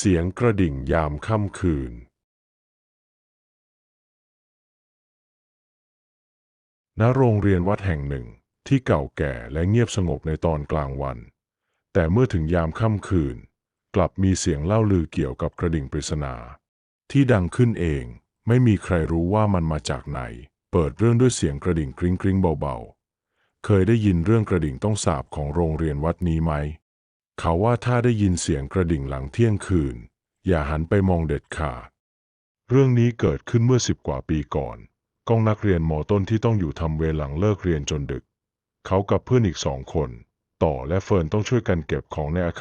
เสียงกระดิ่งยามค่ำคืน ณ โรงเรียนวัดแห่งหนึ่งที่เก่าแก่และเงียบสงบในตอนกลางวัน แต่เมื่อถึงยามค่ำคืน กลับมีเสียงเล่าลือเกี่ยวกับกระดิ่งปริศนา ที่ดังขึ้นเองไม่มีใครรู้ว่ามันมาจากไหน เปิดเรื่องด้วยเสียงกระดิ่งกริ้งกริ้งเบาๆ เคยได้ยินเรื่องกระดิ่งต้องสาบของโรงเรียนวัดนี้ไหม เขาว่าถ้าได้ยินเสียงกระดิ่งหลังเที่ยงคืน อย่าหันไปมองเด็ดขาด เรื่องนี้เกิดขึ้นเมื่อสิบกว่าปีก่อนก้องนักเรียนมอต้นที่ต้องอยู่ทำเวรหลังเลิกเรียนจนดึก เขากับเพื่อนอีกสองคน ต่อและเฟิร์นต้องช่วยกันเก็บของในอา